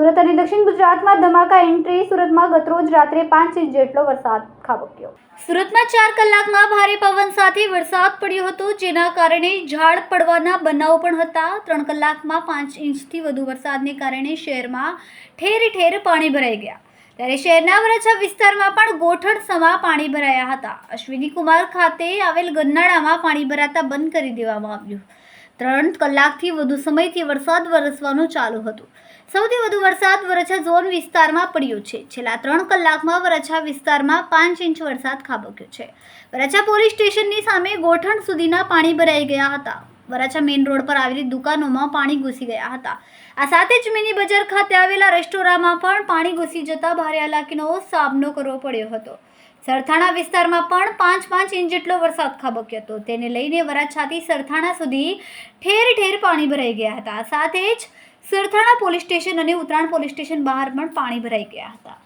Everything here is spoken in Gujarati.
સુરત અને દક્ષિણ ગુજરાતમાં ધમાકા એન્ટ્રી, સુરતમાં ગતરોજ રાત્રે પાંચ ઇંચ જેટલો વરસાદ ખાબક્યો. સુરતમાં ચાર કલાકમાં ભારે પવન સાથે વરસાદ પડ્યો હતો, જેના કારણે ઝાડ પડવાના બનાવ પણ હતા. ત્રણ કલાકમાં પાંચ ઇંચથી વધુ વરસાદને કારણે શહેરમાં ઠેર ઠેર પાણી ભરાઈ ગયા. ત્યારે શહેરના વરછા વિસ્તારમાં પણ ગોઠણ સમા પાણી ભરાયા હતા. અશ્વિની કુમાર ખાતે આવેલ ગન્નાળામાં પાણી ભરાતા બંધ કરી દેવામાં આવ્યું. ત્રણ કલાકથી વધુ સમયથી વરસાદ વરસવાનું ચાલુ હતું. સૌથી વધુ વરસાદ વરછા ઝોન વિસ્તારમાં પડ્યો છે. છેલ્લા ત્રણ કલાકમાં વરછા વિસ્તારમાં પાંચ ઇંચ વરસાદ ખાબક્યો છે. વરછા પોલીસ સ્ટેશનની સામે ગોઠણ સુધીના પાણી ભરાઈ ગયા હતા. વરાછા મેઇન રોડ પર આવેલી દુકાનોમાં પાણી ઘૂસી ગયા હતા. આ સાથે જ મિની બજાર ખાતે આવેલા રેસ્ટોરાંમાં પણ પાણી ઘૂસી જતા ભારે હાલાકીનો સામનો કરવો પડ્યો હતો. સરથાણા વિસ્તારમાં પણ પાંચ પાંચ ઇંચ જેટલો વરસાદ ખાબક્યો હતો. તેને લઈને વરાછાથી સરથાણા સુધી ઠેર ઠેર પાણી ભરાઈ ગયા હતા. સાથે જ સરથાણા પોલીસ સ્ટેશન અને ઉત્તરાયણ પોલીસ સ્ટેશન બહાર પણ પાણી ભરાઈ ગયા હતા.